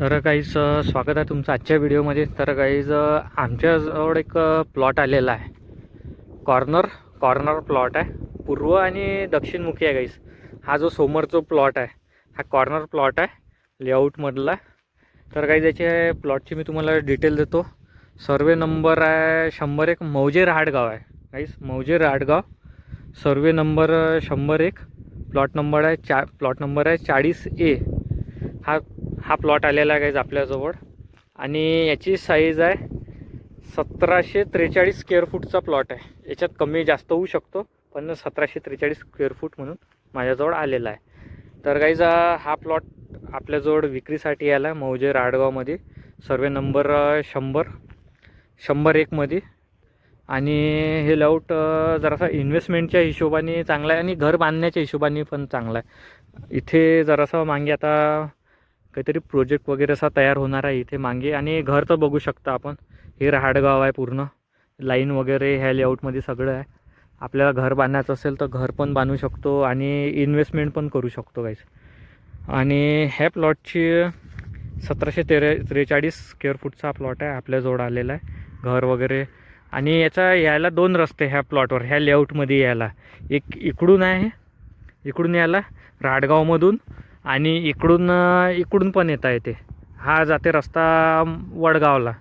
तर काहीच स्वागत आहे तुमचं आजच्या व्हिडिओमध्ये तर काहीच आमच्याजवळ एक प्लॉट आलेला आहे. कॉर्नर कॉर्नर प्लॉट आहे. पूर्व आणि दक्षिणमुखी आहे काहीच हा जो समोर प्लॉट आहे हा कॉर्नर प्लॉट आहे लेआउटमधला तर काही त्याचे प्लॉटची मी तुम्हाला डिटेल देतो. सर्वे नंबर आहे शंभर एक मौजे रहाटगाव आहे. गाईस मौजे रहाटगाव. सर्वे नंबर शंभर एक. प्लॉट नंबर आहे चा प्लॉट नंबर आहे चाळीस ए हा हा प्लॉट आलेला आहे गाईज आपल्याजवळ. आणि याची साईज आहे सतराशे त्रेचाळीस स्क्वेअर फूटचा प्लॉट आहे. याच्यात कमी जास्त होऊ शकतो पण सतराशे त्रेचाळीस स्क्वेअर फूट म्हणून माझ्याजवळ आलेला आहे. तर गाईज हा प्लॉट आपल्याजवळ विक्रीसाठी आला आहे मौजे राडगावमध्ये. सर्वे नंबर शंभर शंभर एकमध्ये आणि हे लाऊट जरासा इन्व्हेस्टमेंटच्या हिशोबाने चांगला आहे आणि घर बांधण्याच्या हिशोबाने पण चांगला आहे. इथे जरासा मागे आता काहीतरी प्रोजेक्ट वगैरे असा तयार होणार आहे इथे मागे. आणि घर तर बघू शकता आपण. हे राहाडगाव आहे पूर्ण. लाईन वगैरे ह्या लेआउटमध्ये सगळं आहे. आपल्याला घर बांधायचं असेल तर घर पण बांधू शकतो आणि इन्व्हेस्टमेंट पण करू शकतो काहीच आणि ह्या प्लॉटची सतराशे तेरे त्रेचाळीस स्क्वेअर फूटचा प्लॉट आहे. आपल्याजवळ आलेला आहे. घर वगैरे. आणि याचा यायला दोन रस्ते ह्या प्लॉटवर ह्या लेआउटमध्ये यायला. एक इकडून आहे इकडून यायला. राडगावमधून आणि इकडून इकडून पण येता येते. हा जाते रस्ता वडगावला.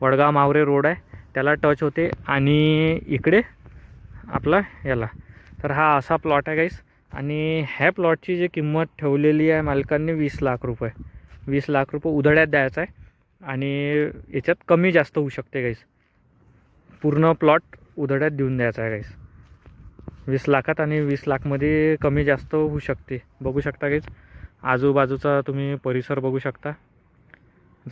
वडगाव मावरे रोड आहे. त्याला टच होते आणि इकडे आपला याला. तर हा असा प्लॉट आहे गाईस आणि ह्या प्लॉटची जी किंमत ठेवलेली आहे मालकांनी वीस लाख रुपये. वीस लाख रुपये उधळ्यात द्यायचा आहे. आणि याच्यात कमी जास्त होऊ शकते गाईस पूर्ण प्लॉट उधळ्यात देऊन द्यायचा आहे गाईस वीस लाखात आणि वीस लाखमध्ये कमी जास्त होऊ शकते. बघू शकता गाईज आजूबाजूचा तुम्ही परिसर बघू शकता.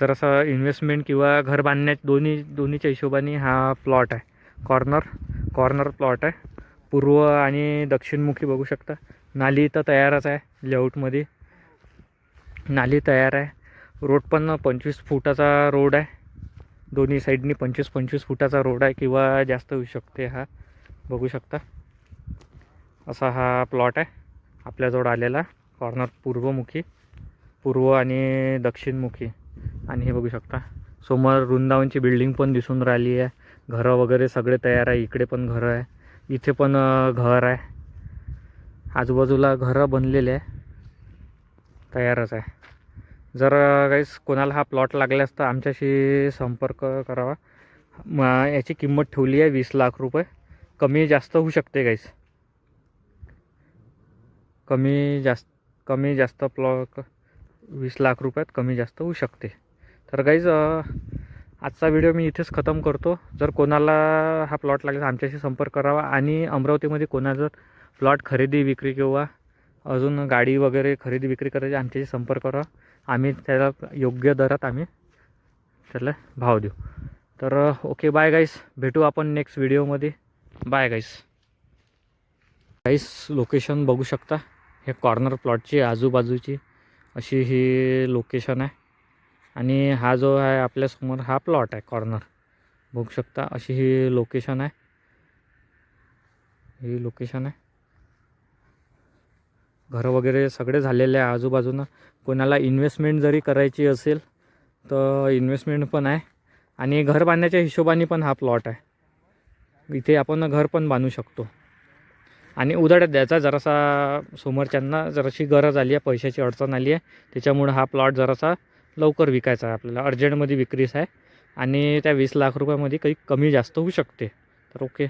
जरासा इन्व्हेस्टमेंट किंवा घर बांधण्यात दोन्ही दोन्हीच्या हिशोबाने हा प्लॉट आहे. कॉर्नर कॉर्नर प्लॉट आहे. पूर्व आणि दक्षिणमुखी बघू शकता. नाली तर तयारच आहे लेआउटमध्ये नाली तयार आहे. रोड पण पंचवीस फुटाचा रोड आहे. दोन्ही साईडनी पंचवीस पंचवीस फुटाचा रोड आहे किंवा जास्त होऊ शकते हा. बघू शकता. असा हा प्लॉट आहे. आपल्याजवळ आलेला. कॉर्नर पूर्वमुखी पूर्व आणि दक्षिणमुखी. आणि हे बघू शकता समोर वृंदावनची बिल्डिंग पण दिसून राहिली आहे. घरं वगैरे सगळे तयार आहे इकडे पण घरं आहे इथे पण घर आहे. आजूबाजूला घरं बनलेले आहे तयारच आहे. जर काहीच कोणाला हा प्लॉट लागल्यास तर आमच्याशी संपर्क करावा. मग याची किंमत ठेवली आहे वीस लाख रुपये. कमी जास्त होऊ शकते काहीच कमी जास्त कमी जास्त प्लॉट वीस लाख रुपयात कमी जास्त होऊ शकते. तर गाईज आजचा व्हिडिओ मी इथेच खतम करतो. जर कोणाला हा प्लॉट लागला आमच्याशी संपर्क करावा आणि अमरावतीमध्ये कोणा जर प्लॉट खरेदी विक्री किंवा अजून गाडी वगैरे खरेदी विक्री करायची आमच्याशी संपर्क करा. आम्ही त्याला योग्य दरात आम्ही त्याला भाव देऊ. तर ओके बाय गाईस भेटू आपण नेक्स्ट व्हिडिओमध्ये बाय गाईस गाईस लोकेशन बघू शकता. हे कॉर्नर प्लॉटची आजूबाजूची अशी ही लोकेशन आहे. आणि हा जो आहे आपल्यासमोर हा प्लॉट आहे कॉर्नर बघू शकता अशी ही लोकेशन आहे. ही लोकेशन आहे. घरं वगैरे सगळे झालेले आहे आजूबाजूनं. कोणाला इन्व्हेस्टमेंट जरी करायची असेल तर इन्व्हेस्टमेंट पण आहे. आणि घर बांधण्याच्या हिशोबाने पण हा प्लॉट आहे. इथे आपण घर पण बांधू शकतो. आणि उधाड्यात द्यायचा जरासा समोरच्यांना जराशी गरज आली आहे पैशाची अडचण आली आहे. त्याच्यामुळं हा प्लॉट जरासा लवकर विकायचा आहे आपल्याला. अर्जंटमध्ये विक्रीस आहे. आणि त्या वीस लाख रुपयामध्ये काही कमी जास्त होऊ शकते. तर ओके